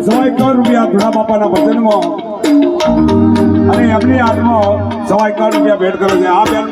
ભગવાન સવાય કર રૂપિયા ધોળા બાપાના ભજનમાં. અને એમની હાથમાં સવાય કર રૂપિયા ભેટ કરે છે. આ બેન